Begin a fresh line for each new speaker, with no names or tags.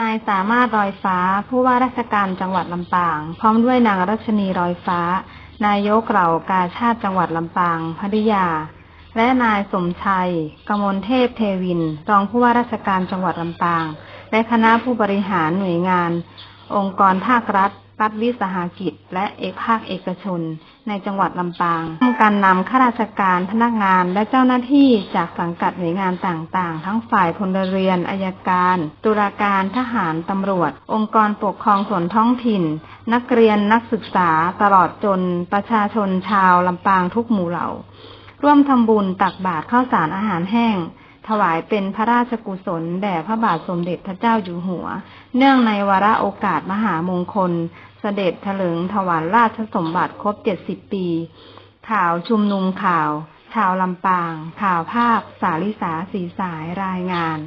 นายสามารถรอยฟ้าผู้ว่าราชการจังหวัดลำปาง พร้อมด้วยนางรัชนีรอยฟ้า นายกเหล่ากาชาติจังหวัดลำปางภริยา และนายสมชัย กมลเทพเทวิน รองผู้ว่าราชการจังหวัดลำปาง และคณะผู้บริหารหน่วยงาน องค์กรภาครัฐ รัฐวิสาหกิจ และเอกภาคเอกชน ในจังหวัดลำปางร่วมกันนำข้าราชการพนักงานและเจ้าหน้าที่จากสังกัดหน่วยงานต่างๆ ทั้งฝ่ายพลเรือนอายการ ตุลาการทหารตำรวจ องค์กรปกครองส่วนท้องถิ่น นักเรียนนักศึกษาตลอดจนประชาชนชาวลำปางทุกหมู่เหล่า ร่วมทำบุญตักบาตรข้าวสารอาหารแห้ง ถวายเป็นพระราชกุศลแด่พระบาทสมเด็จพระเจ้าอยู่หัว เนื่องในวาระโอกาสมหามงคล เสด็จถลิงถวายราชสมบัติครบเจ็ดสิบปี ข่าวชุมนุมข่าว ชาวลำปาง ข่าวภาคสาลิสาสีสายรายงาน